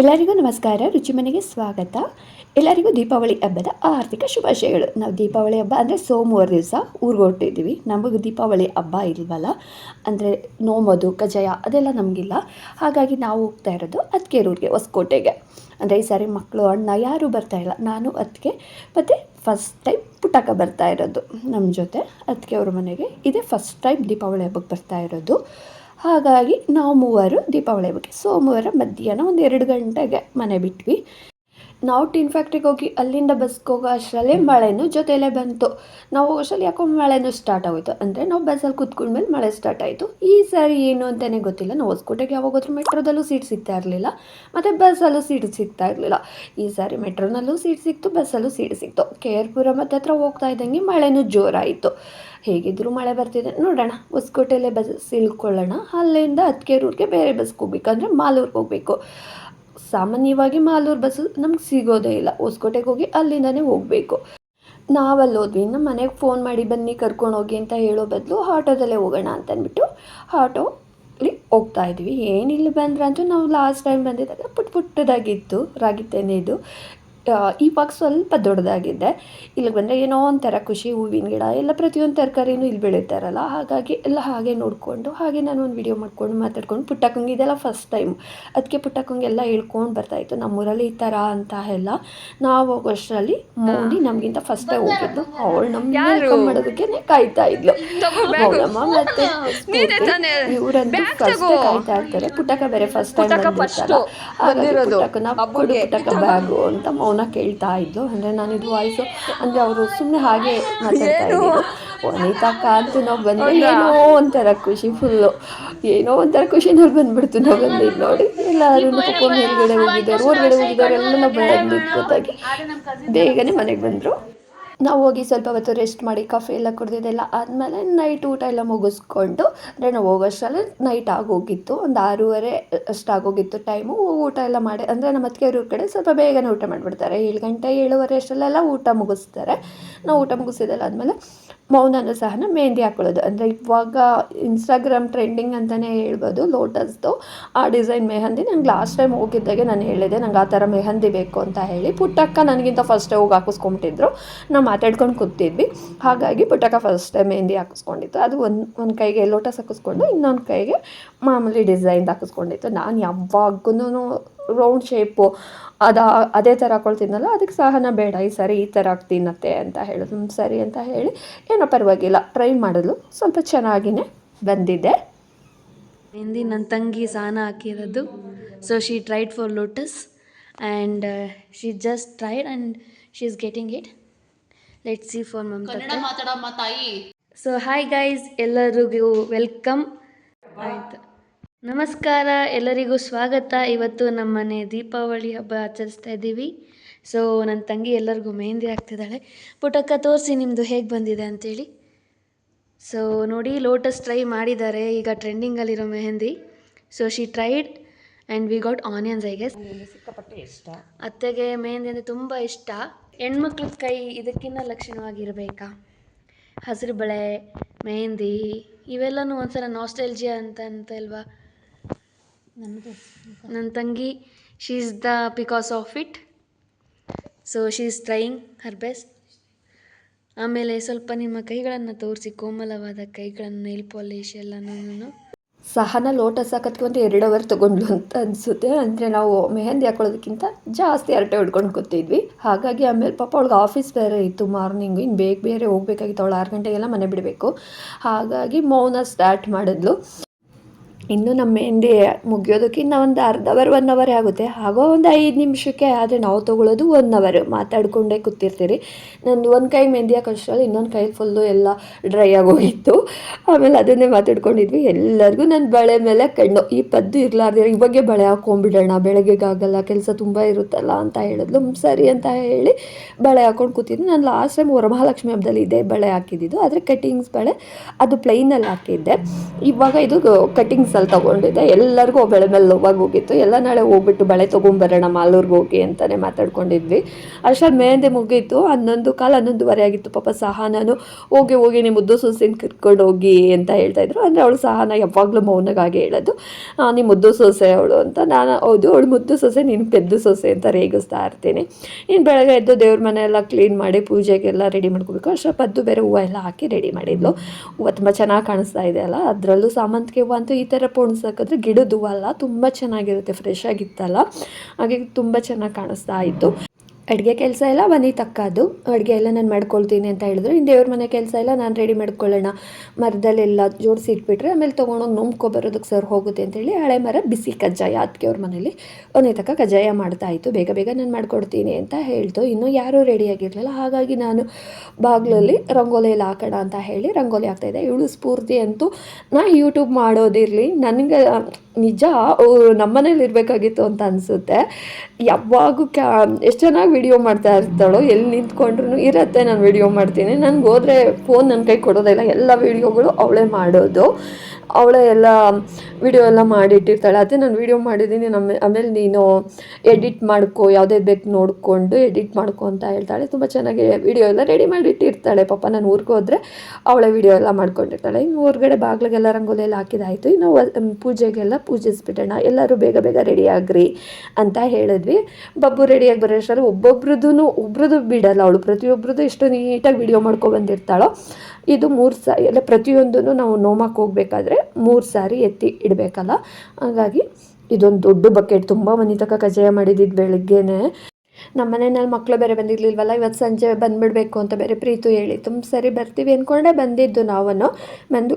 ಎಲ್ಲರಿಗೂ ನಮಸ್ಕಾರ ರುಚಿ ಮನೆಗೆ ಸ್ವಾಗತ. ಎಲ್ಲರಿಗೂ ದೀಪಾವಳಿ ಹಬ್ಬದ ಆರ್ಥಿಕ ಶುಭಾಶಯಗಳು. ನಾವು ದೀಪಾವಳಿ ಹಬ್ಬ ಅಂದರೆ ಸೋಮವಾರ ದಿವಸ ಊರಿಗೆ ಹೊರಟಿದ್ದೀವಿ. ನಮಗೆ ದೀಪಾವಳಿ ಹಬ್ಬ ಇಲ್ವಲ್ಲ? ಅಂದರೆ ನೋಮೋದು ಕಜಾಯ ಅದೆಲ್ಲ ನಮಗಿಲ್ಲ. ಹಾಗಾಗಿ ನಾವು ಹೋಗ್ತಾ ಇರೋದು ಊರಿಗೆ ಹೊಸಕೋಟೆಗೆ. ಅಂದರೆ ಈ ಸಾರಿ ಮಕ್ಕಳು, ಅಣ್ಣ ಯಾರೂ ಬರ್ತಾ ಇಲ್ಲ. ನಾನು ಅತ್ತಿಗೆ ಮತ್ತು ಫಸ್ಟ್ ಟೈಮ್ ಪುಟಕ ಬರ್ತಾ ಇರೋದು. ನಮ್ಮ ಜೊತೆ ಅತ್ತಿಗೆ ಅವ್ರ ಮನೆಗೆ. ಇದೇ ಫಸ್ಟ್ ಟೈಮ್ ದೀಪಾವಳಿ ಹಬ್ಬಕ್ಕೆ ಬರ್ತಾ ಇರೋದು. ಹಾಗಾಗಿ ನಾವು ಮೂವರು ದೀಪಾವಳಿ ಹಬ್ಬಕ್ಕೆ ಸೋಮವಾರ ಮಧ್ಯಾಹ್ನ ಒಂದು ಎರಡು ಗಂಟೆಗೆ ಮನೆ ಬಿಟ್ವಿ. ನಾವು ಟಿನ್ ಫ್ಯಾಕ್ಟ್ರಿಗೆ ಹೋಗಿ ಅಲ್ಲಿಂದ ಬಸ್ಗೆ ಹೋಗೋ ಅಷ್ಟರಲ್ಲಿ ಮಳೆನೂ ಜೊತೆಯಲ್ಲೇ ಬಂತು. ನಾವು ಹೋಗೋ ಅಷ್ಟರಲ್ಲಿ ಯಾಕೋ ಮಳೆನೂ ಸ್ಟಾರ್ಟ್ ಆಗೋಯ್ತು. ಅಂದರೆ ನಾವು ಬಸ್ಸಲ್ಲಿ ಕೂತ್ಕೊಂಡ್ಮೇಲೆ ಮಳೆ ಸ್ಟಾರ್ಟ್ ಆಯಿತು. ಈ ಸಾರಿ ಏನು ಅಂತಲೇ ಗೊತ್ತಿಲ್ಲ. ನಾವು ಹೊಸ್ಕೋಟೆಗೆ ಯಾವಾಗ ಹೋದ್ರೂ ಮೆಟ್ರೋದಲ್ಲೂ ಸೀಟ್ ಸಿಗ್ತಾ ಇರಲಿಲ್ಲ. ಮತ್ತು ಬಸ್ಸಲ್ಲೂ ಸೀಟ್ ಸಿಗ್ತಾ ಇರಲಿಲ್ಲ. ಈ ಸಾರಿ ಮೆಟ್ರೋನಲ್ಲೂ ಸೀಟ್ ಸಿಕ್ತು ಬಸ್ಸಲ್ಲೂ ಸೀಟ್ ಸಿಕ್ತು. ಕೆ ಆರ್ ಪುರಮತ್ ಹತ್ರ ಹೋಗ್ತಾ ಇದ್ದಂಗೆ ಮಳೆನೂ ಜೋರಾಯಿತು. ಹೇಗಿದ್ದರೂ ಮಳೆ ಬರ್ತಿದೆ. ನೋಡೋಣ, ಹೊಸ್ಕೋಟೆಯಲ್ಲೇ ಬಸ್ ಇಳ್ಕೊಳ್ಳೋಣ. ಅಲ್ಲಿಂದ ಹತ್ಕೇರೂರಿಗೆ ಬೇರೆ ಬಸ್ಗೆ ಹೋಗ್ಬೇಕು. ಅಂದರೆ ಮಾಲೂರಿಗೆ ಹೋಗಬೇಕು. ಸಾಮಾನ್ಯವಾಗಿ ಮಾಲೂರು ಬಸ್ಸು ನಮ್ಗೆ ಸಿಗೋದೇ ಇಲ್ಲ. ಹೊಸ್ಕೋಟೆಗೆ ಹೋಗಿ ಅಲ್ಲಿಂದನೇ ಹೋಗಬೇಕು. ನಾವಲ್ಲಿ ಹೋದ್ವಿ. ನಮ್ಮ ಮನೆಗೆ ಫೋನ್ ಮಾಡಿ, ಬನ್ನಿ ಕರ್ಕೊಂಡು ಹೋಗಿ ಅಂತ ಹೇಳೋ ಬದಲು ಆಟೋದಲ್ಲೇ ಹೋಗೋಣ ಅಂತ ಆಟೋ ಇಲ್ಲಿ ಹೋಗ್ತಾ ಇದ್ವಿ. ಏನಿಲ್ಲ ಬಂದ್ರಂತೂ ನಾವು ಲಾಸ್ಟ್ ಟೈಮ್ ಬಂದಿದ್ದಾಗ ಪುಟ್ ಪುಟ್ಟದಾಗಿತ್ತು. ರಾಗಿ ತೆನೆದು ಇವಾಗ ಸ್ವಲ್ಪ ದೊಡ್ಡದಾಗಿದೆ. ಇಲ್ಲಿಗೆ ಬಂದರೆ ಏನೋ ಒಂಥರ ಖುಷಿ ಹೂವಿನ ಗಿಡ ಎಲ್ಲ ಪ್ರತಿಯೊಂದು ತರಕಾರಿನೂ ಇಲ್ಲಿ ಬೆಳೀತಾರಲ್ಲ. ಹಾಗಾಗಿ ಎಲ್ಲ ಹಾಗೆ ನೋಡಿಕೊಂಡು ಹಾಗೆ ನಾನು ಒಂದು ವಿಡಿಯೋ ಮಾಡ್ಕೊಂಡು ಮಾತಾಡ್ಕೊಂಡು ಪುಟ್ಟಕ್ಕಂಗೆ ಇದೆಲ್ಲ ಫಸ್ಟ್ ಟೈಮ್ ಅದಕ್ಕೆ ಪುಟ್ಟಕ್ಕಂಗೆಲ್ಲ ಹೇಳ್ಕೊಂಡು ಬರ್ತಾಯಿತ್ತು ನಮ್ಮೂರಲ್ಲಿ ಈ ಥರ ಅಂತ ಎಲ್ಲ ನಾವು ಹೋಗೋಷ್ಟರಲ್ಲಿ ಮೋಡಿ ನಮಗಿಂತ ಫಸ್ಟ್ ಟೈಮ್ ಹೋಗಿದ್ದು. ಅವಳು ನಮ್ಮ ಮಾಡೋದಕ್ಕೆ ಕಾಯ್ತಾ ಇದ್ಲು. ಮೌನಮ್ಮ ಮತ್ತೆ ಇವರಂತೂ ಫಸ್ಟ್ ಕಾಯ್ತಾ ಇರ್ತಾರೆ. ಪುಟ್ಟಕ ಬೇರೆ ಫಸ್ಟ್ ಟೈಮ್ ಬಂದಿರ್ತಾರ ಪುಟ್ಟಕ್ಕ ಬ್ಯಾಗು ಅಂತ ಮೌನ ಕೇಳ್ತಾ ಇದ್ದು ಅಂದರೆ ನಾನಿದು ವಾಯ್ಸು ಅಂದರೆ ಅವರು ಸುಮ್ಮನೆ ಹಾಗೆ ಮಾತಾಡ್ತಾ ಇದ್ರು. ಅಂತ ನಾವು ಬಂದ್ರೆ ಏನೋ ಒಂಥರ ಖುಷಿ ಫುಲ್ಲು ಏನೋ ಒಂಥರ ಖುಷಿನಲ್ಲಿ ಬಂದ್ಬಿಡ್ತು ನಾವು ಬಂದಿದ್ದು ನೋಡಿ. ಎಲ್ಲರೂ ಕುಕ್ಕೊಂಡು ಮೇಲ್ಗಡೆ ಹೋಗಿದ್ದಾರೆ ಹೊರಗಡೆ ಹೋಗಿದ್ದಾರೆ ಎಲ್ಲ ನಾವು ಗೊತ್ತಾಗಿ. ಬೇಗನೆ ಮನೆಗೆ ಬಂದರು. ನಾವು ಹೋಗಿ ಸ್ವಲ್ಪ ಹೊತ್ತು ರೆಸ್ಟ್ ಮಾಡಿ ಕಾಫಿ ಎಲ್ಲ ಕುಡ್ದಿದ್ದೆಲ್ಲ ಆದಮೇಲೆ ನೈಟ್ ಊಟ ಎಲ್ಲ ಮುಗಿಸ್ಕೊಂಡು ಅಂದರೆ ನಾವು ಹೋಗೋಷ್ಟರಲ್ಲಿ ನೈಟ್ ಆಗೋಗಿತ್ತು. ಒಂದು ಆರೂವರೆ ಅಷ್ಟಾಗೋಗಿತ್ತು ಟೈಮು ಊಟ ಎಲ್ಲ ಮಾಡಿ ಅಂದರೆ ನಮ್ಮ ಅತ್ತಿಗೆಯವ್ರ ಕಡೆ ಸ್ವಲ್ಪ ಬೇಗನೆ ಊಟ ಮಾಡಿಬಿಡ್ತಾರೆ. ಏಳು ಗಂಟೆ ಏಳುವರೆ ಅಷ್ಟರಲ್ಲೆಲ್ಲ ಊಟ ಮುಗಿಸ್ತಾರೆ. ನಾವು ಊಟ ಮುಗಿಸಿದೆಲ್ಲ ಆದಮೇಲೆ ಮೌನನು ಸಹ ಮೆಹಂದಿ ಹಾಕೊಳ್ಳೋದು. ಅಂದರೆ ಇವಾಗ ಇನ್ಸ್ಟಾಗ್ರಾಮ್ ಟ್ರೆಂಡಿಂಗ್ ಅಂತಲೇ ಹೇಳ್ಬೋದು ಲೋಟಸ್ದು ಆ ಡಿಸೈನ್ ಮೆಹಂದಿ ನಂಗೆ ಲಾಸ್ಟ್ ಟೈಮ್ ಹೋಗಿದ್ದಾಗೆ ನಾನು ಹೇಳಿದೆ, ನಂಗೆ ಆ ಥರ ಮೆಹಂದಿ ಬೇಕು ಅಂತ ಹೇಳಿ. ಪುಟ್ಟಕ್ಕ ನನಗಿಂತ ಫಸ್ಟೇ ಹೋಗಿ ಹಾಕಿಸ್ಕೊಂಬಿಟ್ಟಿದ್ರು ನಾವು ಮಾತಾಡ್ಕೊಂಡು ಕೂತಿದ್ವಿ. ಹಾಗಾಗಿ ಪುಟ್ಟಕ್ಕ ಫಸ್ಟ್ ಮೆಹಂದಿ ಹಾಕಿಸ್ಕೊಂಡಿತ್ತು. ಅದು ಒಂದು ಒಂದು ಕೈಗೆ ಲೋಟಸ್ ಹಾಕಿಸ್ಕೊಂಡು ಇನ್ನೊಂದು ಕೈಗೆ ಮಾಮೂಲಿ ಡಿಸೈನ್ದು ಹಾಕಿಸ್ಕೊಂಡಿತ್ತು. ನಾನು ಯಾವಾಗೂ ರೌಂಡ್ ಶೇಪು ಅದ ಅದೇ ಥರ ಹಾಕೊಳ್ತಿದ್ನಲ್ಲ ಅದಕ್ಕೆ ಸಹನ ಬೇಡ ಈ ಸರಿ ಈ ಥರ ತಿನ್ನತ್ತೆ ಅಂತ ಹೇಳಿದ್ರು ಸರಿ ಅಂತ ಹೇಳಿ ಏನೋ ಪರವಾಗಿಲ್ಲ ಟ್ರೈ ಮಾಡಲು ಸ್ವಲ್ಪ ಚೆನ್ನಾಗಿನೇ ಬಂದಿದೆ. ಹಿಂದಿ ನನ್ನ ತಂಗಿ ಸಹನ ಹಾಕಿರೋದು. So she tried for lotus and she just tried and she is getting it let see for mum so hi guys ಎಲ್ಲರಿಗೂ ವೆಲ್ಕಮ್ ಆಯಿತು. ನಮಸ್ಕಾರ ಎಲ್ಲರಿಗೂ ಸ್ವಾಗತ. ಇವತ್ತು ನಮ್ಮ ಮನೆ ದೀಪಾವಳಿ ಹಬ್ಬ ಆಚರಿಸ್ತಾ ಇದ್ದೀವಿ. ಸೊ ನನ್ನ ತಂಗಿ ಎಲ್ಲರಿಗೂ ಮೆಹಂದಿ ಆಗ್ತಿದ್ದಾಳೆ ಪುಟಕ್ಕ ತೋರಿಸಿ ನಿಮ್ಮದು ಹೇಗೆ ಬಂದಿದೆ ಅಂತೇಳಿ. ಸೊ ನೋಡಿ ಲೋಟಸ್ ಟ್ರೈ ಮಾಡಿದ್ದಾರೆ. ಈಗ ಟ್ರೆಂಡಿಂಗಲ್ಲಿರೋ mehndi. So she tried and we got onions I guess ಸಿಕ್ಕಾಪಟ್ಟೆ ಇಷ್ಟ. ಅತ್ತೆಗೆ ಮೆಹಂದಿ ಅಂದರೆ ತುಂಬ ಇಷ್ಟ. ಹೆಣ್ಮಕ್ಳ ಕೈ ಇದಕ್ಕಿಂತ ಲಕ್ಷಣವಾಗಿರಬೇಕಾ? ಹಸಿರು ಬಳೆ ಮೆಹಂದಿ ಇವೆಲ್ಲನೂ ಒಂಥರ ನಾಸ್ಟೆಲ್ಜಿಯಾ ಅಂತ ಅಂತ ಅಲ್ವಾ? ನನ್ನ ತಂಗಿ she is the because of it so she is trying her best ಆಮೇಲೆ ಸ್ವಲ್ಪ ನಿಮ್ಮ ಕೈಗಳನ್ನು ತೋರಿಸಿ ಕೋಮಲವಾದ ಕೈಗಳನ್ನು ನೈಲ್ ಪಾಲಿಶ್ ಎಲ್ಲನೂ ಸಹನ ಲೋಟ ಹಾಕೋದಕ್ಕೆ ಒಂದು ಎರಡು ಅವರ್ ತೊಗೊಂಡ್ಲು ಅಂತ ಅನಿಸುತ್ತೆ. ಅಂದರೆ ನಾವು ಮೆಹಂದಿ ಹಾಕೊಳ್ಳೋದಕ್ಕಿಂತ ಜಾಸ್ತಿ ಹರಟೆ ಹೊಡ್ಕೊಂಡು ಕೂತಿದ್ವಿ. ಹಾಗಾಗಿ ಆಮೇಲೆ ಪಾಪ ಅವಳಿಗೆ ಆಫೀಸ್ ಬೇರೆ ಇತ್ತು ಮಾರ್ನಿಂಗು. ಇನ್ನು ಬೇಗ ಬೇರೆ ಹೋಗ್ಬೇಕಾಗಿತ್ತು. ಅವಳು ಆರು ಗಂಟೆಗೆಲ್ಲ ಮನೆ ಬಿಡಬೇಕು. ಹಾಗಾಗಿ ಮೌನ ಸ್ಟಾರ್ಟ್ ಮಾಡಿದ್ಲು. ಇನ್ನು ನಮ್ಮ ಮೆಹಂದಿ ಮುಗಿಯೋದಕ್ಕೆ ಇನ್ನೂ ಒಂದು ಅರ್ಧ ಅವರ್ ಒನ್ ಅವರೇ ಆಗುತ್ತೆ. ಆಗೋ ಒಂದು ಐದು ನಿಮಿಷಕ್ಕೆ, ಆದರೆ ನಾವು ತೊಗೊಳ್ಳೋದು ಒನ್ ಅವರ್ ಮಾತಾಡಿಕೊಂಡೇ ಕೂತಿರ್ತೀರಿ. ನಂದು ಒಂದು ಕೈ ಮೆಹಂದಿ ಹಾಕೋಷ್ಟರಲ್ಲಿ ಇನ್ನೊಂದು ಕೈ ಫುಲ್ಲು ಎಲ್ಲ ಡ್ರೈ ಆಗೋಗಿತ್ತು. ಆಮೇಲೆ ಅದನ್ನೇ ಮಾತಾಡ್ಕೊಂಡಿದ್ವಿ. ಎಲ್ಲರಿಗೂ ನನ್ನ ಬಳೆ ಮೇಲೆ ಕಣ್ಣು. ಈ ಪದ್ದು ಇರಲಾರ್ದೆ ಇವಾಗೆ ಬಳೆ ಹಾಕೊಂಡ್ಬಿಡೋಣ ಬೆಳಗ್ಗೆಗಾಗಲ್ಲ, ಕೆಲಸ ತುಂಬ ಇರುತ್ತಲ್ಲ ಅಂತ ಹೇಳಿದ್ಲು. ಸರಿ ಅಂತ ಹೇಳಿ ಬಳೆ ಹಾಕೊಂಡು ಕೂತಿದ್ವಿ ನಾನು ಲಾಸ್ಟ್ ಟೈಮ್ ವರಮಹಾಲಕ್ಷ್ಮಿ ಹಬ್ಬದಲ್ಲಿ ಇದೇ ಬಳೆ ಹಾಕಿದ್ದಿದ್ದು. ಆದರೆ ಕಟ್ಟಿಂಗ್ಸ್ ಬಳೆ ಅದು ಪ್ಲೈನಲ್ಲಿ ಹಾಕಿದ್ದೆ. ಇವಾಗ ಇದು ಕಟ್ಟಿಂಗ್ಸ್ ಡ್ರೆಸ್ಸಲ್ಲಿ ತೊಗೊಂಡಿದ್ದೆ. ಎಲ್ಲರಿಗೂ ಬೆಳೆ ಮೇಲೆ ಲೋವಾಗಿ ಹೋಗಿತ್ತು. ಎಲ್ಲ ನಾಳೆ ಹೋಗ್ಬಿಟ್ಟು ಬಳೆ ತೊಗೊಂಬರೋಣ, ಮಾಲೂರ್ಗೆ ಹೋಗಿ ಅಂತಲೇ ಮಾತಾಡ್ಕೊಂಡಿದ್ವಿ. ಅಷ್ಟ ಮೆಹಂದಿ ಮುಗೀತು. ಹನ್ನೊಂದು ಕಾಲ ಹನ್ನೊಂದುವರೆ ಆಗಿತ್ತು. ಪಾಪ ಸಹನಾನು ಹೋಗಿ ಹೋಗಿ ನಿಮ್ಮ ಮುದ್ದು ಸೊಸೆನ ಕರ್ಕೊಂಡು ಹೋಗಿ ಅಂತ ಹೇಳ್ತಾ ಇದ್ರು. ಅಂದರೆ ಅವಳು ಸಹನ ಯಾವಾಗಲೂ ಮೌನಗಾಗಿ ಹೇಳೋದು. ನಿಮ್ಮ ಮುದ್ದು ಸೊಸೆ ಅವಳು ಅಂತ ನಾನು ಹೌದು, ಅವಳು ಮುದ್ದು ಸೊಸೆ, ನೀನು ಪೆದ್ದು ಸೊಸೆ ಅಂತ ರೇಗಿಸ್ತಾ ಇರ್ತೀನಿ. ಇನ್ನು ಬೆಳಗ್ಗೆ ಎದ್ದು ದೇವ್ರ ಮನೆ ಎಲ್ಲ ಕ್ಲೀನ್ ಮಾಡಿ ಪೂಜೆಗೆಲ್ಲ ರೆಡಿ ಮಾಡ್ಕೋಬೇಕು. ಅಷ್ಟರ ಪದ್ದು ಬೇರೆ ಹೂವು ಎಲ್ಲ ಹಾಕಿ ರೆಡಿ ಮಾಡಿದ್ಲು. ಹೂವು ತುಂಬ ಚೆನ್ನಾಗಿ ಕಾಣಿಸ್ತಾ ಇದೆ ಅಲ್ಲ. ಅದರಲ್ಲೂ ಸಾಮಂತಿಗೆ ಹೂವು ಅಂತೂ ಈ ಥರ ಪೋಣಿಸಾಕಿದ್ರೆ ಗಿಡದ ಹೂವಲ್ಲ ತುಂಬ ಚೆನ್ನಾಗಿರುತ್ತೆ ಫ್ರೆಶ್ ಆಗಿತ್ತಲ್ಲ. ಹಾಗೆ ತುಂಬ ಚೆನ್ನಾಗಿ ಕಾಣಿಸ್ತಾ ಇತ್ತು. ಅಡುಗೆ ಕೆಲಸ ಎಲ್ಲ ಬನ್ನಿ ತಕ್ಕದು ಅಡುಗೆ ಎಲ್ಲ ನಾನು ಮಾಡ್ಕೊಳ್ತೀನಿ ಅಂತ ಹೇಳಿದ್ರು. ಇನ್ನು ದೇವ್ರ ಮನೆ ಕೆಲಸ ಎಲ್ಲ ನಾನು ರೆಡಿ ಮಾಡ್ಕೊಳ್ಳೋಣ. ಮರದಲ್ಲೆಲ್ಲ ಜೋಡಿಸಿ ಇಟ್ಬಿಟ್ರೆ ಆಮೇಲೆ ತೊಗೊಂಡೋಗಿ ನುಂಬ್ಕೊ ಬರೋದಕ್ಕೆ ಸರ್ ಹೋಗುತ್ತೆ ಅಂತೇಳಿ ಹಳೆ ಮರ ಬಿಸಿ ಕಜ್ಜಾಯ ಅದಕ್ಕೆ ಅವ್ರ ಮನೇಲಿ ಒಂದೇ ತಕ್ಕ ಕಜ್ಜಾಯ ಮಾಡ್ತಾ ಇತ್ತು. ಬೇಗ ಬೇಗ ನಾನು ಮಾಡ್ಕೊಡ್ತೀನಿ ಅಂತ ಹೇಳ್ತು. ಇನ್ನೂ ಯಾರೂ ರೆಡಿಯಾಗಿರಲಿಲ್ಲ ಹಾಗಾಗಿ ನಾನು ಬಾಗಿಲಲ್ಲಿ ರಂಗೋಲಿ ಎಲ್ಲ ಹಾಕೋಣ ಅಂತ ಹೇಳಿ ರಂಗೋಲಿ ಹಾಕ್ತಾಯಿದ್ದೆ ಇವಳು ಸ್ಫೂರ್ತಿ ಅಂತೂ ನಾ ಯೂಟ್ಯೂಬ್ ಮಾಡೋದಿರಲಿ. ನನಗೆ ನಿಜ ನಮ್ಮ ನಮ್ಮನೇಲಿ ಇರಬೇಕಾಗಿತ್ತು ಅಂತ ಅನಿಸುತ್ತೆ. ಯಾವಾಗೂ ಕ್ಯಾ, ಎಷ್ಟು ಚೆನ್ನಾಗಿ ವಿಡಿಯೋ ಮಾಡ್ತಾ ಇರ್ತಾಳೋ, ಎಲ್ಲಿ ನಿಂತ್ಕೊಂಡ್ರು ಇರತ್ತೆ ನಾನು ವಿಡಿಯೋ ಮಾಡ್ತೀನಿ. ನನಗೆ ಹೋದರೆ ಫೋನ್ ನನ್ನ ಕೈ ಕೊಡೋದಿಲ್ಲ ಎಲ್ಲ ವಿಡಿಯೋಗಳು ಅವಳೇ ಮಾಡೋದು. ಅವಳೇ ಎಲ್ಲ ವಿಡಿಯೋ ಎಲ್ಲ ಮಾಡಿಟ್ಟಿರ್ತಾಳೆ. ಅದೇ ನಾನು ವಿಡಿಯೋ ಮಾಡಿದ್ದೀನಿ ನಮ್ಮ ಆಮೇಲೆ ನೀನು ಎಡಿಟ್ ಮಾಡ್ಕೊ, ಯಾವುದೇ ಬೇಕು ನೋಡಿಕೊಂಡು ಎಡಿಟ್ ಮಾಡ್ಕೊ ಅಂತ ಹೇಳ್ತಾಳೆ. ತುಂಬ ಚೆನ್ನಾಗಿ ವಿಡಿಯೋ ಎಲ್ಲ ರೆಡಿ ಮಾಡಿಟ್ಟಿರ್ತಾಳೆ. ಪಾಪ ನಾನು ಊರಿಗೆ ಹೋದರೆ ಅವಳೇ ವಿಡಿಯೋ ಎಲ್ಲ ಮಾಡ್ಕೊಂಡಿರ್ತಾಳೆ. ಇನ್ನು ಹೊರಗಡೆ ಬಾಗಿಲಿಗೆಲ್ಲ ರಂಗೋಲಿ ಎಲ್ಲ ಹಾಕಿದಾಯಿತು. ಇನ್ನು ಪೂಜೆಗೆಲ್ಲ ಪೂಜಿಸ್ಬಿಡೋಣ, ಎಲ್ಲರೂ ಬೇಗ ಬೇಗ ರೆಡಿ ಆಗ್ರಿ ಅಂತ ಹೇಳಿದ್ವಿ. ಬಬ್ಬು ರೆಡಿಯಾಗಿ ಬರೋಷ್ಟರಲ್ಲಿ ಒಬ್ಬೊಬ್ರದ್ದು ಒಬ್ರದ್ದು ಬಿಡಲ್ಲ ಅವಳು ಪ್ರತಿಯೊಬ್ಬರದ್ದು ಇಷ್ಟು ನೀಟಾಗಿ ವಿಡಿಯೋ ಮಾಡ್ಕೊ ಬಂದಿರ್ತಾಳೋ, ಇದು ಮೂರು ಸಾರಿ ಎಲ್ಲ ಪ್ರತಿಯೊಂದನ್ನು ನಾವು ನೋಮಕ್ಕೆ ಹೋಗ್ಬೇಕಾದ್ರೆ ಮೂರು ಸಾರಿ ಎತ್ತಿ ಇಡಬೇಕಲ್ಲ. ಹಾಗಾಗಿ ಇದೊಂದು ದೊಡ್ಡ ಬಕೆಟ್ ತುಂಬ ಮನೆ ತನಕ ಕಜ್ಜಾಯ ಮಾಡಿದ್ದಿದ್ದು ಬೆಳಗ್ಗೆನೆ. ನಮ್ಮ ಮನೆಯಲ್ಲಿ ಮಕ್ಕಳು ಬೇರೆ ಬಂದಿರಲಿಲ್ವಲ್ಲ, ಇವತ್ತು ಸಂಜೆ ಬಂದುಬಿಡ್ಬೇಕು ಅಂತ ಬೇರೆ ಪ್ರೀತು ಹೇಳಿ ತುಂಬ ಸರಿ ಬರ್ತೀವಿ ಅಂದ್ಕೊಂಡೆ ಬಂದಿದ್ದು ನಾವನ್ನು ಬಂದು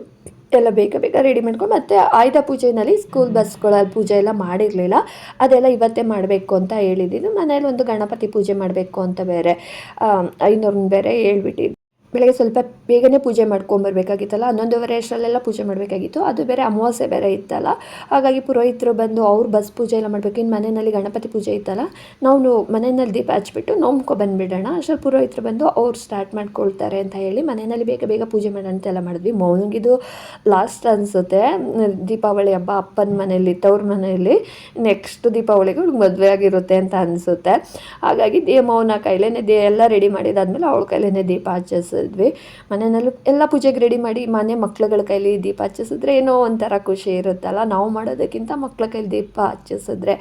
ಎಲ್ಲ ಬೇಗ ಬೇಗ ರೆಡಿ ಮಾಡ್ಕೊಂಡು ಮತ್ತೆ ಆಯುಧ ಪೂಜೆಯಲ್ಲಿ ಸ್ಕೂಲ್ ಬಸ್ಗಳಲ್ಲಿ ಪೂಜೆ ಎಲ್ಲ ಮಾಡಿರಲಿಲ್ಲ. ಅದೆಲ್ಲ ಇವತ್ತೇ ಮಾಡಬೇಕು ಅಂತ ಹೇಳಿದ್ದೀನಿ. ಮನೇಲಿ ಒಂದು ಗಣಪತಿ ಪೂಜೆ ಮಾಡಬೇಕು ಅಂತ ಬೇರೆ ಐನೂರನ್ನ ಬೇರೆ ಹೇಳ್ಬಿಟ್ಟಿದ್ದು. ಬೆಳಗ್ಗೆ ಸ್ವಲ್ಪ ಬೇಗನೆ ಪೂಜೆ ಮಾಡ್ಕೊಂಬರ್ಬೇಕಾಗಿತ್ತಲ್ಲ, ಹನ್ನೊಂದುವರೆ ಅಷ್ಟರಲ್ಲೆಲ್ಲ ಪೂಜೆ ಮಾಡಬೇಕಾಗಿತ್ತು. ಅದು ಬೇರೆ ಅಮಾವಾಸ್ಯೆ ಬೇರೆ ಇತ್ತಲ್ಲ. ಹಾಗಾಗಿ ಪುರೋಹಿತರು ಬಂದು ಅವ್ರು ಬಸ್ ಪೂಜೆ ಎಲ್ಲ ಮಾಡಬೇಕು. ಇನ್ನು ಮನೆಯಲ್ಲಿ ಗಣಪತಿ ಪೂಜೆ ಇತ್ತಲ್ಲ, ನಾವು ಮನೆಯಲ್ಲಿ ದೀಪ ಹಚ್ಬಿಟ್ಟು ನೋಮ್ಕೊ ಬಂದುಬಿಡೋಣ. ಅಷ್ಟರಲ್ಲಿ ಪುರೋಹಿತರು ಬಂದು ಅವ್ರು ಸ್ಟಾರ್ಟ್ ಮಾಡ್ಕೊಳ್ತಾರೆ ಅಂತ ಹೇಳಿ ಮನೆಯಲ್ಲಿ ಬೇಗ ಬೇಗ ಪೂಜೆ ಮಾಡೋಣ ಅಂತೆಲ್ಲ ಮಾಡಿದ್ವಿ. ಮೌನಿಗಿದು ಲಾಸ್ಟ್ ಅನಿಸುತ್ತೆ. ದೀಪಾವಳಿ ಹಬ್ಬ ಅಪ್ಪನ ಮನೆಯಲ್ಲಿ, ತವ್ರ ಮನೆಯಲ್ಲಿ. ನೆಕ್ಸ್ಟ್ ದೀಪಾವಳಿಗೆ ಅವ್ಳಿಗೆ ಮದುವೆ ಆಗಿರುತ್ತೆ ಅಂತ ಅನಿಸುತ್ತೆ. ಹಾಗಾಗಿ ದೇ ಮೌನ ಕೈಲೇನೆ ದೇ ಎಲ್ಲ ರೆಡಿ ಮಾಡಿದಾದ್ಮೇಲೆ ಅವಳ ಕೈಲೇ ದೀಪ ಹಚ್ಚಿಸಿದ್ವಿ ಮನೆಯಲ್ಲೂ ಎಲ್ಲ ಪೂಜೆಗೆ ರೆಡಿ ಮಾಡಿ ಮನೆ ಮಕ್ಳುಗಳ ಕೈಲಿ ದೀಪ ಹಚ್ಚಿಸಿದ್ರೆ ಏನೋ ಒಂಥರ ಖುಷಿ ಇರುತ್ತಲ್ಲ? ನಾವು ಮಾಡೋದಕ್ಕಿಂತ ಮಕ್ಳ ಕೈಲಿ ದೀಪ ಹಚ್ಚಿಸಿದ್ರೆ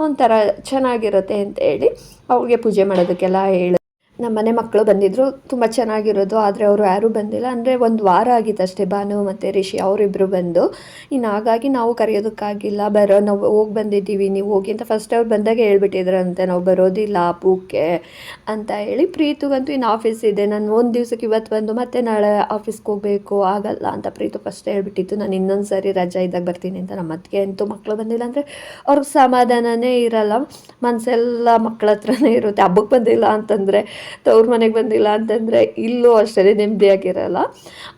ಒಂಥರ ಚೆನ್ನಾಗಿರುತ್ತೆ ಅಂತ ಹೇಳಿ ಅವ್ರಿಗೆ ಪೂಜೆ ಮಾಡೋದಕ್ಕೆಲ್ಲ ಹೇಳಿ ನಮ್ಮ ಮನೆ ಮಕ್ಕಳು ಬಂದಿದ್ದರು ತುಂಬ ಚೆನ್ನಾಗಿರೋದು, ಆದರೆ ಅವರು ಯಾರೂ ಬಂದಿಲ್ಲ. ಅಂದರೆ ಒಂದು ವಾರ ಆಗಿತ್ತು ಅಷ್ಟೇ, ಭಾನು ಮತ್ತು ರಿಷಿ ಅವರಿಬ್ಬರು ಬಂದು. ಇನ್ನು ಹಾಗಾಗಿ ನಾವು ಕರೆಯೋದಕ್ಕಾಗಿಲ್ಲ, ಬರೋ, ನಾವು ಹೋಗಿ ಬಂದಿದ್ದೀವಿ, ನೀವು ಹೋಗಿ ಅಂತ ಫಸ್ಟ್ ಅವ್ರು ಬಂದಾಗ ಹೇಳ್ಬಿಟ್ಟಿದ್ರಂತೆ, ನಾವು ಬರೋದಿಲ್ಲ ಹಬ್ಬಕ್ಕೆ ಅಂತ ಹೇಳಿ ಪ್ರೀತುಗಂತೂ ಇನ್ನು ಆಫೀಸ್ ಇದೆ. ನಾನು ಒಂದು ದಿವ್ಸಕ್ಕೆ ಇವತ್ತು ಬಂದು ಮತ್ತೆ ನಾಳೆ ಆಫೀಸ್ಗೆ ಹೋಗಬೇಕು, ಆಗಲ್ಲ ಅಂತ ಪ್ರೀತು ಫಸ್ಟ್ ಹೇಳ್ಬಿಟ್ಟಿತ್ತು. ನಾನು ಇನ್ನೊಂದು ಸಾರಿ ರಜಾ ಇದ್ದಾಗ ಬರ್ತೀನಿ ಅಂತ ನಮ್ಮ ಅತ್ತಿಗೆ ಅಂತೂ ಮಕ್ಕಳು ಬಂದಿಲ್ಲ ಅಂದರೆ ಅವ್ರಿಗೆ ಸಮಾಧಾನನೇ ಇರಲ್ಲ. ಮನಸ್ಸೆಲ್ಲ ಮಕ್ಕಳ ಹತ್ರನೇ ಇರುತ್ತೆ. ಹಬ್ಬಕ್ಕೆ ಬಂದಿಲ್ಲ ಅಂತಂದರೆ ತವ್ರ ಮನೆಗೆ ಬಂದಿಲ್ಲ ಅಂತಂದರೆ ಇಲ್ಲೂ ಅಷ್ಟೇ ನೆಮ್ಮದಿಯಾಗಿರಲ್ಲ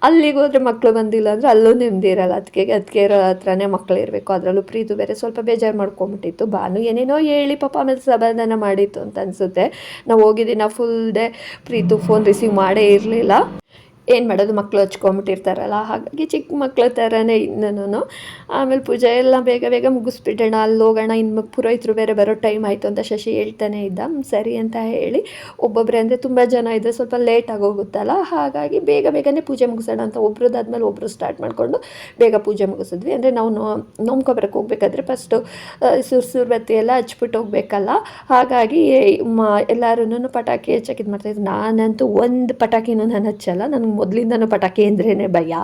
ಅಲ್ಲಿಗೆ ಹೋದರೆ ಮಕ್ಕಳು ಬಂದಿಲ್ಲ ಅಂದರೆ ಅಲ್ಲೂ ನೆಮ್ಮದಿ ಇರಲ್ಲ. ಅದಕ್ಕೆ ಅದಕ್ಕೆ ಇರೋ ಹತ್ರನೇ ಮಕ್ಕಳು ಇರಬೇಕು. ಅದರಲ್ಲೂ ಪ್ರೀತು ಬೇರೆ ಸ್ವಲ್ಪ ಬೇಜಾರು ಮಾಡ್ಕೊಂಬಿಟ್ಟಿತ್ತು. ಬಾನು ಏನೇನೋ ಹೇಳಿ ಪಾಪ ಆಮೇಲೆ ಸಮಾಧಾನ ಮಾಡಿತ್ತು ಅಂತ ಅನಿಸುತ್ತೆ. ನಾವು ಹೋಗಿದ್ದೀನ full day Preethu phone receive ಮಾಡೇ ಇರಲಿಲ್ಲ. ಏನು ಮಾಡೋದು? ಮಕ್ಕಳು ಹಚ್ಕೊಂಬಿಟ್ಟಿರ್ತಾರಲ್ಲ? ಹಾಗಾಗಿ ಚಿಕ್ಕ ಮಕ್ಕಳ ಥರನೇ ಇನ್ನೂ ಆಮೇಲೆ ಪೂಜೆ ಎಲ್ಲ ಬೇಗ ಬೇಗ ಮುಗಿಸ್ಬಿಡೋಣ. ಅಲ್ಲಿ ಹೋಗೋಣ. ಇನ್ನು ಪುರೋಹಿತರು ಬೇರೆ ಬರೋ ಟೈಮ್ ಆಯಿತು ಅಂತ ಶಶಿ ಹೇಳ್ತಾನೆ ಇದ್ದ. ಸರಿ ಅಂತ ಹೇಳಿ ಒಬ್ಬೊಬ್ಬರೇ ಅಂದರೆ ತುಂಬ ಜನ ಇದ್ದರೆ ಸ್ವಲ್ಪ ಲೇಟ್ ಆಗೋಗುತ್ತಲ್ಲ ಹಾಗಾಗಿ ಬೇಗ ಬೇಗನೆ ಪೂಜೆ ಮುಗಿಸೋಣ ಅಂತ ಒಬ್ರದ್ದಾದ್ಮೇಲೆ ಒಬ್ಬರು ಸ್ಟಾರ್ಟ್ ಮಾಡಿಕೊಂಡು ಬೇಗ ಪೂಜೆ ಮುಗಿಸಿದ್ವಿ. ಅಂದರೆ ನಾವು ನೋ ನೋಮ್ಕೊಬರಕ್ಕೆ ಹೋಗ್ಬೇಕಾದ್ರೆ ಫಸ್ಟು ಸುರ್ಸುರ್ ಬತ್ತಿ ಎಲ್ಲ ಹಚ್ಬಿಟ್ಟು ಹೋಗ್ಬೇಕಲ್ಲ? ಹಾಗಾಗಿ ಎಲ್ಲರೂ ಪಟಾಕಿ ಹಚ್ಚಕ್ಕೆ ಇದು ಮಾಡ್ತಾಯಿದ್ರು ನಾನಂತೂ ಒಂದು ಪಟಾಕಿನೂ ನಾನು ಹಚ್ಚಲ್ಲ. ನನಗೆ ಮೊದಲಿಂದನೂ ಪಟಾಕಿ ಅಂದ್ರೇ ಭಯ.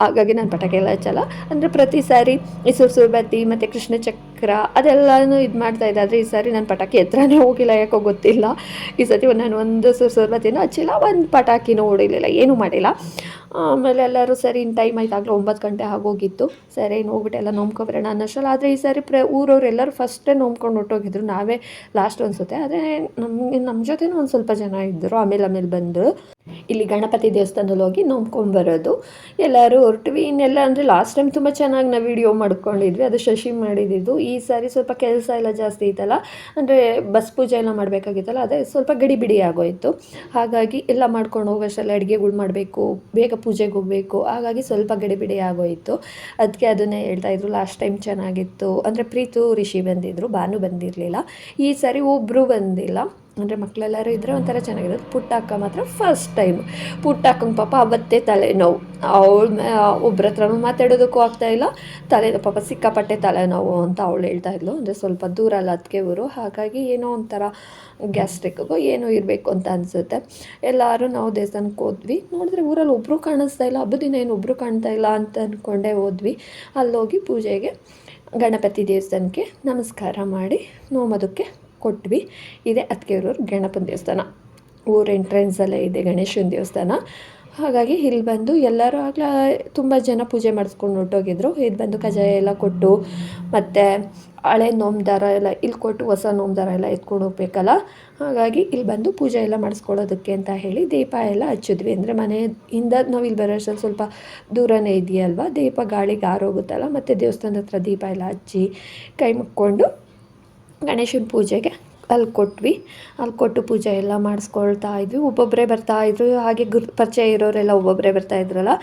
ಹಾಗಾಗಿ ನಾನು ಪಟಾಕಿ ಎಲ್ಲ ಹಚ್ಚಲ್ಲ. ಅಂದರೆ ಪ್ರತಿ ಸಾರಿ ಈ ಸುರ್ಸುರ್ ಬತ್ತಿ ಮತ್ತು ಕೃಷ್ಣ ಚಕ್ರ, ಅದೆಲ್ಲನೂ ಇದು ಮಾಡ್ತಾ ಇದ್ದೆ ಈ ಸಾರಿ ನಾನು ಪಟಾಕಿ ಎತ್ತರನೇ ಹೋಗಿಲ್ಲ, ಯಾಕೋ ಗೊತ್ತಿಲ್ಲ. ಈ ಸತಿ ನಾನು ಒಂದು ಸುರ್ಸುರ್ ಬತ್ತಿನೂ ಹಚ್ಚಿಲ್ಲ ಒಂದು ಪಟಾಕಿನೂ ಹೊಡಿಲಿಲ್ಲ, ಏನೂ ಮಾಡಿಲ್ಲ. ಆಮೇಲೆ ಎಲ್ಲರೂ ಸರಿ ಇನ್ನು ಟೈಮ್ ಆಯ್ತಾಗಲೂ ಒಂಬತ್ತು ಗಂಟೆ ಆಗೋಗಿತ್ತು. ಸರಿ ಇನ್ನು ಹೋಗ್ಬಿಟ್ಟು ಎಲ್ಲ ನೋಮ್ಕೊಬರೋಣ ಅನ್ನೋಷ್ಟಲ್ಲ ಆದರೆ ಈ ಸಾರಿ ಪ್ರ ಊರವ್ರು ಎಲ್ಲರೂ ಫಸ್ಟೇ ನೋಮ್ಕೊಂಡು ಹೊಟ್ಟೋಗಿದ್ರು ನಾವೇ ಲಾಸ್ಟ್ ಅನಿಸುತ್ತೆ. ಆದರೆ ನಮಗೆ ನಮ್ಮ ಜೊತೆನೂ ಒಂದು ಸ್ವಲ್ಪ ಜನ ಇದ್ದರು, ಆಮೇಲೆ ಆಮೇಲೆ ಬಂದು ಇಲ್ಲಿ ಗಣಪತಿ ದೇವಸ್ಥಾನದಲ್ಲಿ ಹೋಗಿ ನೋಂಬ್ಕೊಂಬರೋದು ಎಲ್ಲರೂ ಹೊರಟ್ವಿ ಇನ್ನೆಲ್ಲ ಅಂದರೆ ಲಾಸ್ಟ್ ಟೈಮ್ ತುಂಬ ಚೆನ್ನಾಗಿ ನಾವು ವಿಡಿಯೋ ಮಾಡ್ಕೊಂಡಿದ್ವಿ, ಅದು ಶಶಿ ಮಾಡಿದ್ದು. ಸಾರಿ ಸ್ವಲ್ಪ ಕೆಲಸ ಎಲ್ಲ ಜಾಸ್ತಿ ಇತ್ತಲ್ಲ ಅಂದರೆ ಬಸ್ ಪೂಜೆ ಎಲ್ಲ ಮಾಡಬೇಕಾಗಿತ್ತಲ್ಲ, ಅದೇ ಸ್ವಲ್ಪ ಗಡಿಬಿಡಿ ಆಗೋಯಿತು. ಹಾಗಾಗಿ ಎಲ್ಲ ಮಾಡ್ಕೊಂಡು ಹೋಗೋಷ್ಟರಲ್ಲಿ ಅಡುಗೆಗಳು ಮಾಡಬೇಕು, ಬೇಗ ಪೂಜೆಗೆ ಹೋಗಬೇಕು, ಹಾಗಾಗಿ ಸ್ವಲ್ಪ ಗಡಿಬಿಡಿ ಆಗೋಯಿತು. ಅದಕ್ಕೆ ಅದನ್ನೇ ಹೇಳ್ತಾ ಇದ್ರು ಲಾಸ್ಟ್ ಟೈಮ್ ಚೆನ್ನಾಗಿತ್ತು. ಅಂದರೆ ಪ್ರೀತು, ರಿಷಿ ಬಂದಿದ್ದರು ಭಾನು ಬಂದಿರಲಿಲ್ಲ. ಈ ಸಾರಿ ಒಬ್ಬರು ಬಂದಿಲ್ಲ. ಅಂದರೆ ಮಕ್ಕಳೆಲ್ಲರೂ ಇದ್ದರೆ ಒಂಥರ ಚೆನ್ನಾಗಿರೋದು ಪುಟ್ಟ ಅಕ್ಕ ಮಾತ್ರ ಫಸ್ಟ್ ಟೈಮ್ ಪುಟ್ಟ ಅಕ್ಕಂಗೆ ಪಾಪ ಅವತ್ತೇ ತಲೆನೋವು ಅವಳ ಒಬ್ಬರ ಹತ್ರನೂ ಮಾತಾಡೋದಕ್ಕೂ ಆಗ್ತಾಯಿಲ್ಲ ತಲೆ ಪಾಪ ಸಿಕ್ಕಾಪಟ್ಟೆ ತಲೆನೋವು ಅಂತ ಅವಳು ಹೇಳ್ತಾ ಇದ್ಲು. ಅಂದರೆ ಸ್ವಲ್ಪ ದೂರ ಅಲ್ಲ ಅದಕ್ಕೆ ಊರು ಹಾಗಾಗಿ ಏನೋ ಒಂಥರ ಗ್ಯಾಸ್ಟ್ರಿಕ್ಗೋ ಏನೋ ಇರಬೇಕು ಅಂತ ಅನಿಸುತ್ತೆ. ಎಲ್ಲರೂ ನಾವು ದೇವಸ್ಥಾನಕ್ಕೆ ಹೋದ್ವಿ. ನೋಡಿದ್ರೆ ಊರಲ್ಲಿ ಒಬ್ಬರು ಕಾಣಿಸ್ತಾ ಇಲ್ಲ. ಹಬ್ಬದ ದಿನ ಏನು ಒಬ್ಬರು ಕಾಣ್ತಾ ಇಲ್ಲ ಅಂತ ಅಂದ್ಕೊಂಡೇ ಹೋದ್ವಿ. ಅಲ್ಲೋಗಿ ಪೂಜೆಗೆ ಗಣಪತಿ ದೇವಸ್ಥಾನಕ್ಕೆ ನಮಸ್ಕಾರ ಮಾಡಿ ನೋಮೋದಕ್ಕೆ ಕೊಟ್ವಿ. ಇದೆ ಅತ್ತಿಗೆರೂರು ಗಣಪನ ದೇವಸ್ಥಾನ. ಊರ ಎಂಟ್ರೆನ್ಸಲ್ಲೇ ಇದೆ ಗಣೇಶನ ದೇವಸ್ಥಾನ. ಹಾಗಾಗಿ ಇಲ್ಲಿ ಬಂದು ಎಲ್ಲರೂ ಆಗಲೇ ತುಂಬ ಜನ ಪೂಜೆ ಮಾಡಿಸ್ಕೊಂಡು ಹೊರ್ಟೋಗಿದ್ರು. ಇದು ಬಂದು ಕಜಾಯ ಎಲ್ಲ ಕೊಟ್ಟು, ಮತ್ತು ಹಳೆ ನೋಮ್ ದಾರ ಎಲ್ಲ ಇಲ್ಲಿ ಕೊಟ್ಟು ಹೊಸ ನೋಮ್ ದಾರ ಎಲ್ಲ ಎತ್ಕೊಂಡು ಹೋಗ್ಬೇಕಲ್ಲ. ಹಾಗಾಗಿ ಇಲ್ಲಿ ಬಂದು ಪೂಜೆ ಎಲ್ಲ ಮಾಡಿಸ್ಕೊಳ್ಳೋದಕ್ಕೆ ಅಂತ ಹೇಳಿ ದೀಪ ಎಲ್ಲ ಹಚ್ಚಿದ್ವಿ. ಅಂದರೆ ಮನೆಯಿಂದ ನಾವು ಇಲ್ಲಿ ಬರೋಷ್ಟರಲ್ಲಿ ಸ್ವಲ್ಪ ದೂರನೇ ಇದೆಯಲ್ವ? ದೀಪ ಗಾಳಿಗೆ ಆರೋಗುತ್ತಲ್ಲ, ಮತ್ತು ದೇವಸ್ಥಾನದ ಹತ್ರ ದೀಪ ಎಲ್ಲ ಹಚ್ಚಿ ಕೈ ಮುಕ್ಕೊಂಡು ಗಣೇಶನ ಪೂಜೆಗೆ. ಅಲ್ಲಿ ಕೊಟ್ವಿ ಅಲ್ಲಿ ಕೊಟ್ಟು ಪೂಜೆ ಎಲ್ಲ ಮಾಡಿಸ್ಕೊಳ್ತಾ ಇದ್ವಿ. ಒಬ್ಬೊಬ್ಬರೇ ಬರ್ತಾಯಿದ್ರು ಹಾಗೆ ಗುರು, ಪರಿಚಯ ಇರೋರೆಲ್ಲ ಒಬ್ಬೊಬ್ಬರೇ ಬರ್ತಾಯಿದ್ರಲ್ಲ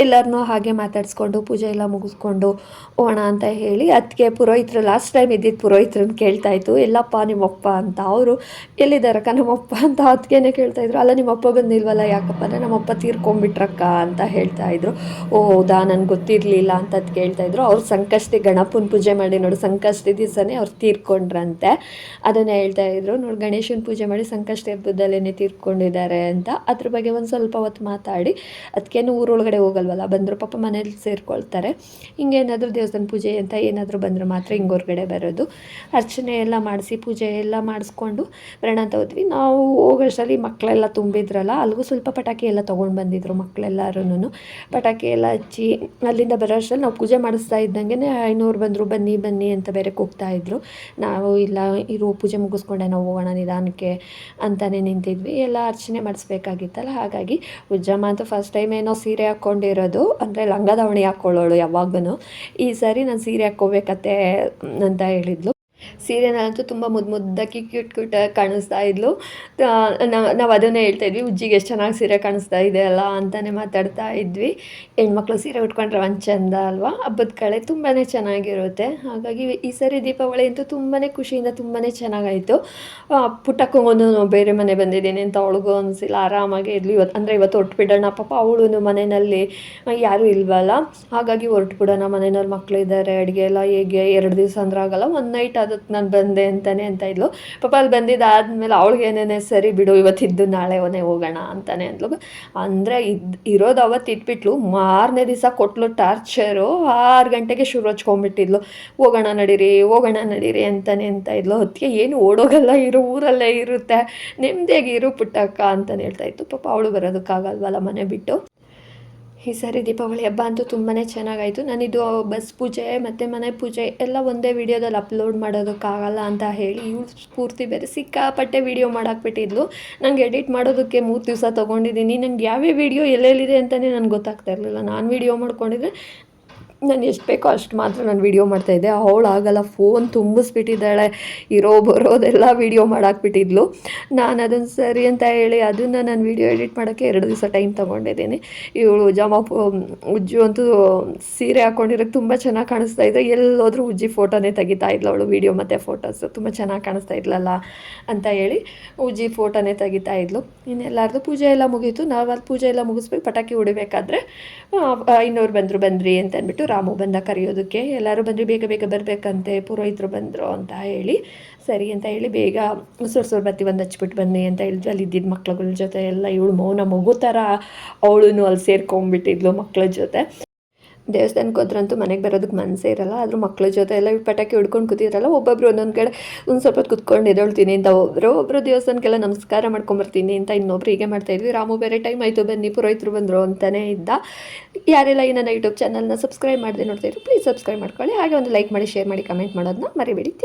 ಎಲ್ಲರನ್ನೂ ಹಾಗೆ ಮಾತಾಡಿಸ್ಕೊಂಡು ಪೂಜೆ ಎಲ್ಲ ಮುಗಿಸ್ಕೊಂಡು ಹೋಗೋಣ ಅಂತ ಹೇಳಿ ಅದಕ್ಕೆ ಪುರೋಹಿತರು ಲಾಸ್ಟ್ ಟೈಮ್ ಇದ್ದಿದ್ದು ಪುರೋಹಿತರನ್ನ ಕೇಳ್ತಾ ಇತ್ತು. ಎಲ್ಲಪ್ಪ ನಿಮ್ಮಪ್ಪ ಅಂತ. ಅವರು, ಎಲ್ಲಿದ್ದಾರಕ್ಕ ನಮ್ಮಪ್ಪ? ಅಂತ ಅದಕ್ಕೇನೆ ಕೇಳ್ತಾಯಿದ್ರು ಅಲ್ಲ, ನಿಮ್ಮಪ್ಪ ಬಂದಿಲ್ವಲ್ಲ ಯಾಕಪ್ಪ? ಅಂದರೆ, ನಮ್ಮಪ್ಪ ತೀರ್ಕೊಂಬಿಟ್ರಕ್ಕ ಅಂತ ಹೇಳ್ತಾಯಿದ್ರು ಓ, ಹೌದಾ? ನನಗೆ ಗೊತ್ತಿರಲಿಲ್ಲ ಅಂತ ಅದು ಕೇಳ್ತಾಯಿದ್ರು ಅವ್ರು ಸಂಕಷ್ಟಿ ಗಣಪನ ಪೂಜೆ ಮಾಡಿ ನೋಡು, ಸಂಕಷ್ಟಿ ದಿವಸನೇ ಅವ್ರು ತೀರ್ಕೊಂಡ್ರಂತೆ. ಅದನ್ನು ಹೇಳ್ತಾ ಇದ್ರು. ನೋಡಿ ಗಣೇಶನ ಪೂಜೆ ಮಾಡಿ ಸಂಕಷ್ಟ ಹಬ್ಬದಲ್ಲೇ ತೀರ್ಕೊಂಡಿದ್ದಾರೆ ಅಂತ. ಅದ್ರ ಬಗ್ಗೆ ಒಂದು ಸ್ವಲ್ಪ ಹೊತ್ತು ಮಾತಾಡಿ. ಅದಕ್ಕೇನು ಊರೊಳಗಡೆ ಹೋಗಲ್ವಲ್ಲ, ಬಂದರು ಪಾಪ ಮನೇಲಿ ಸೇರ್ಕೊಳ್ತಾರೆ. ಹಿಂಗೇನಾದರೂ ದೇವಸ್ಥಾನ ಪೂಜೆ ಅಂತ ಏನಾದರೂ ಬಂದರೆ ಮಾತ್ರ ಹಿಂಗೆ ಹೊರಗಡೆ ಬರೋದು. ಅರ್ಚನೆ ಎಲ್ಲ ಮಾಡಿಸಿ, ಪೂಜೆ ಎಲ್ಲ ಮಾಡಿಸ್ಕೊಂಡು ಬರೋಣ ಅಂತ ಹೋದ್ವಿ. ನಾವು ಹೋಗೋಷ್ಟರಲ್ಲಿ ಮಕ್ಕಳೆಲ್ಲ ತುಂಬಿದ್ರಲ್ಲ ಅಲ್ಲಿಗೂ ಸ್ವಲ್ಪ ಪಟಾಕಿ ಎಲ್ಲ ತೊಗೊಂಡು ಬಂದಿದ್ರು ಮಕ್ಕಳೆಲ್ಲರೂ ಪಟಾಕಿ ಎಲ್ಲ ಹಚ್ಚಿ, ಅಲ್ಲಿಂದ ಬರೋ ಅಷ್ಟರಲ್ಲಿ ನಾವು ಪೂಜೆ ಮಾಡಿಸ್ತಾ ಇದ್ದಂಗೆ ಐನೂರು ಬಂದರು, ಬನ್ನಿ ಬನ್ನಿ ಅಂತ ಬೇರೆ ಕೂಗ್ತಾ ಇದ್ರು. ನಾವು ಇಲ್ಲ, ಇರೋ, ಪೂಜೆ ಮುಗಿಸ್ಕೊಂಡೆ ನಾವು ಹೋಗೋಣ ನಿಧಾನಕ್ಕೆ ಅಂತಲೇ ನಿಂತಿದ್ವಿ. ಎಲ್ಲ ಅರ್ಚನೆ ಮಾಡಿಸ್ಬೇಕಾಗಿತ್ತಲ್ಲ, ಹಾಗಾಗಿ ಉಜ್ಜಮ್ಮ ಅಂತೂ ಫಸ್ಟ್ ಟೈಮ್ ಏನೋ ಸೀರೆ ಹಾಕ್ಕೊಂಡಿರೋದು, ಅಂದರೆ ಲಂಗ ದಾವಣಿ ಹಾಕ್ಕೊಳ್ಳೋಳು ಯಾವಾಗೂ ಈ ಸಾರಿ ನಾನು ಸೀರೆ ಹಾಕ್ಕೋಬೇಕತ್ತೆ ಅಂತ ಹೇಳಿದ್ಲು. ಸೀರೆನಂತೂ ತುಂಬ ಮುದ್ದು ಮುದ್ದಾಗಿ ಕ್ಯೂಟ್ ಕ್ಯೂಟಾಗಿ ಕಾಣಿಸ್ತಾ ಇದ್ಲು. ನಾವು ಅದನ್ನೇ ಹೇಳ್ತಾ ಇದ್ವಿ, ಉಜ್ಜಿಗೆ ಎಷ್ಟು ಚೆನ್ನಾಗಿ ಸೀರೆ ಕಾಣಿಸ್ತಾ ಇದೆ ಅಲ್ಲ? ಅಂತಲೇ ಮಾತಾಡ್ತಾ ಇದ್ವಿ. ಹೆಣ್ಮಕ್ಳು ಸೀರೆ ಉಟ್ಕೊಂಡ್ರೆ ಒಂದು ಚಂದ ಅಲ್ವಾ? ಹಬ್ಬದ ಕಳೆ ತುಂಬಾ ಚೆನ್ನಾಗಿರುತ್ತೆ. ಹಾಗಾಗಿ ಈ ಸರಿ ದೀಪಾವಳಿ ಅಂತೂ ತುಂಬಾ ಖುಷಿಯಿಂದ ತುಂಬಾ ಚೆನ್ನಾಗಾಯಿತು. ಪುಟ್ಟಕ್ಕಂಗೊಂದು ಬೇರೆ ಮನೆ ಬಂದಿದ್ದೀನಿ ಅಂತ ಅವಳಿಗೂ ಅನಿಸಿಲ್ಲ. ಆರಾಮಾಗಿ ಇರಲಿ ಇವತ್ತು ಅಂದರೆ ಇವತ್ತು ಹೊರಟು ಬಿಡೋಣ. ಪಾಪ ಅವಳು ಮನೆಯಲ್ಲಿ ಯಾರೂ ಇಲ್ವಲ್ಲ? ಹಾಗಾಗಿ ಹೊರಟು ಬಿಡೋಣ. ಮನೆಯವ್ರ ಮಕ್ಕಳು ಇದ್ದಾರೆ ಅಡುಗೆ ಎಲ್ಲ ಹೇಗೆ? ಎರಡು ದಿವಸ ಅಂದ್ರೆ ಆಗಲ್ಲ. ಒಂದು ನೈಟ್ ಅದಕ್ಕೆ ನಾನು ಬಂದೆ ಅಂತಾನೆ ಅಂತ ಇದ್ಲು. ಪಾಪ ಅಲ್ಲಿ ಬಂದಿದ್ದಾದಮೇಲೆ ಅವಳಿಗೇನೇ ಸರಿ ಬಿಡು ಇವತ್ತಿದ್ದು ನಾಳೆ ಒನೇ ಹೋಗೋಣ ಅಂತಾನೆ ಅಂದ್ಲು. ಅಂದರೆ ಇದು ಇರೋದು ಅವತ್ತು ಇಟ್ಬಿಟ್ಲು. ಮಾರನೇ ದಿವಸ ಕೊಟ್ಲು ಟಾರ್ಚರು. ಆರು ಗಂಟೆಗೆ ಶುರು ಹಚ್ಕೊಂಬಿಟ್ಟಿದ್ಲು ಹೋಗೋಣ ನಡೀರಿ ಹೋಗೋಣ ನಡೀರಿ ಅಂತಾನೆ ಅಂತ ಇದ್ಲು. ಹೊತ್ತಿಗೆ ಏನು ಓಡೋಗಲ್ಲ, ಇರು, ಊರಲ್ಲೇ ಇರುತ್ತೆ. ನೆಮ್ಮದಿಯಾಗಿ ಇರು ಪುಟ್ಟಕ್ಕ ಅಂತಾನೆ ಹೇಳ್ತಾ ಇತ್ತು. ಪಾಪ ಅವಳು ಬರೋದಕ್ಕಾಗಲ್ವಲ್ಲ ಮನೆ ಬಿಟ್ಟು. ಈ ಸಾರಿ ದೀಪಾವಳಿ ಹಬ್ಬ ಅಂತೂ ತುಂಬಾ ಚೆನ್ನಾಗಾಯಿತು. ನಾನಿದು ಬಸ್ ಪೂಜೆ, ಮತ್ತು ಮನೆ ಪೂಜೆ ಎಲ್ಲ ಒಂದೇ ವಿಡಿಯೋದಲ್ಲಿ ಅಪ್ಲೋಡ್ ಮಾಡೋದಕ್ಕಾಗಲ್ಲ ಅಂತ ಹೇಳಿ ಇವಳು ಸ್ಫೂರ್ತಿ ಬೇರೆ ಸಿಕ್ಕಾಪಟ್ಟೆ ವೀಡಿಯೋ ಮಾಡಾಕ್ಬಿಟ್ಟಿದ್ಲು. ನಂಗೆ ಎಡಿಟ್ ಮಾಡೋದಕ್ಕೆ ಮೂರು ದಿವಸ ತೊಗೊಂಡಿದ್ದೀನಿ. ನಂಗೆ ಯಾವ್ಯಾವ ವಿಡಿಯೋ ಎಲ್ಲೆಲ್ಲಿದೆ ಅಂತಲೇ ನನಗೆ ಗೊತ್ತಾಗ್ತಾ ಇರಲಿಲ್ಲ. ನಾನು ವೀಡಿಯೋ ಮಾಡ್ಕೊಂಡಿದ್ರೆ ನಾನು ಎಷ್ಟು ಬೇಕೋ ಅಷ್ಟು ಮಾತ್ರ ನಾನು ವೀಡಿಯೋ ಮಾಡ್ತಾಯಿದ್ದೆ ಅವಳು ಆಗಲ್ಲ ಫೋನ್ ತುಂಬಿಸ್ಬಿಟ್ಟಿದ್ದಾಳೆ, ಇರೋ ಬರೋದೆಲ್ಲ ವೀಡಿಯೋ ಮಾಡಾಕ್ಬಿಟ್ಟಿದ್ಲು. ನಾನು ಅದನ್ನು ಸರಿ ಅಂತ ಹೇಳಿ ಅದನ್ನು ನಾನು ವೀಡಿಯೋ ಎಡಿಟ್ ಮಾಡೋಕ್ಕೆ ಎರಡು ದಿವಸ ಟೈಮ್ ತೊಗೊಂಡಿದ್ದೀನಿ. ಇವಳು ಜಮ ಉಜ್ಜು ಅಂತೂ ಸೀರೆ ಹಾಕ್ಕೊಂಡಿರೋಕ್ಕೆ ತುಂಬ ಚೆನ್ನಾಗಿ ಕಾಣಿಸ್ತಾ ಇದ್ದೆ ಎಲ್ಲೋದ್ರೂ ಉಜ್ಜಿ ಫೋಟೋನೇ ತೆಗಿತಾ ಇದ್ಲು ಅವಳು ವೀಡಿಯೋ ಮತ್ತು ಫೋಟೋಸು ತುಂಬ ಚೆನ್ನಾಗಿ ಕಾಣಿಸ್ತಾ ಇದ್ಲಲ್ಲ ಅಂತ ಹೇಳಿ ಉಜ್ಜಿ ಫೋಟೋನೇ ತೆಗಿತಾ ಇದ್ಲು. ಇನ್ನೆಲ್ಲಾರ್ದು ಪೂಜೆ ಎಲ್ಲ ಮುಗೀತು. ನಾವು ಅದು ಪೂಜೆ ಎಲ್ಲ ಮುಗಿಸ್ಬೇಕು ಪಟಾಕಿ ಹೊಡಿಬೇಕಾದ್ರೆ ಇನ್ನೂರು ಬಂದರು, ಬಂದ್ರಿ ಅಂತ ಅಂದ್ಬಿಟ್ಟು ರಾಮು ಬಂದ ಕರೆಯೋದಕ್ಕೆ ಎಲ್ಲರೂ ಬಂದರೆ ಬೇಗ ಬೇಗ ಬರಬೇಕಂತೆ, ಪುರೋಹಿತರು ಬಂದರು ಅಂತ ಹೇಳಿ, ಸರಿ ಅಂತ ಹೇಳಿ ಬೇಗ ಸುರ್ ಸುರ್ ಬತ್ತಿ ಒಂದು ಹಚ್ಬಿಟ್ಟು ಬನ್ನಿ ಅಂತ ಹೇಳಿದ್ವಿ. ಅಲ್ಲಿ ಇದ್ದಿದ್ದ ಮಕ್ಳುಗಳ ಜೊತೆ ಎಲ್ಲ ಇವಳು ಮೌನ ಮಗು ಥರ ಅವಳು ಅಲ್ಲಿ ಸೇರ್ಕೊಂಡ್ಬಿಟ್ಟಿದ್ಲು ಮಕ್ಳ ಜೊತೆ. ದೇವಸ್ಥಾನಕ್ಕೆ ಹೋದ್ರಂತೂ ಮನೆಗೆ ಬರೋದಕ್ಕೆ ಮನಸ್ಸೇ ಇರಲ್ಲ, ಆದರೂ ಮಕ್ಕಳ ಜೊತೆ ಎಲ್ಲ ಪಟಾಕಿ ಹೊಡ್ಕೊಂಡು ಕೂತಿದ್ರಲ್ಲ, ಒಬ್ಬೊಬ್ರು ಒಂದೊಂದು ಕಡೆ ಒಂದು ಸ್ವಲ್ಪ ಹೊತ್ತು ಕುತ್ಕೊಂಡು ಎದೊಳ್ತೀನಿ ಅಂತ ಒಬ್ಬರು ಒಬ್ಬರು ದೇವಸ್ಥಾನಕ್ಕೆಲ್ಲ ನಮಸ್ಕಾರ ಮಾಡ್ಕೊಂಬರ್ತೀನಿ ಅಂತ ಇನ್ನೊಬ್ರು ಹೀಗೆ ಮಾಡ್ತಾಯಿದ್ವಿ ರಾಮು, ಬೇರೆ ಟೈಮ್ ಆಯಿತು ಬನ್ನಿ, ಪುರೋಹಿತರು ಬಂದರು ಅಂತಲೇ ಇದ್ದ. ಯಾರೆಲ್ಲ ಈ ನನ್ನ ಯೂಟ್ಯೂಬ್ ಚಾನಲ್ನ ಸಬ್ಸ್ಕ್ರೈಬ್ ಮಾಡದೆ ನೋಡ್ತಾಯಿದ್ರು ಪ್ಲೀಸ್ ಸಬ್ಸ್ಕ್ರೈಬ್ ಮಾಡ್ಕೊಳ್ಳಿ. ಹಾಗೆ ಒಂದು ಲೈಕ್ ಮಾಡಿ ಶೇರ್ ಮಾಡಿ ಕಮೆಂಟ್ ಮಾಡೋದನ್ನ ಮರಿಬೇಡಿ. ಥ್ಯಾಂಕ್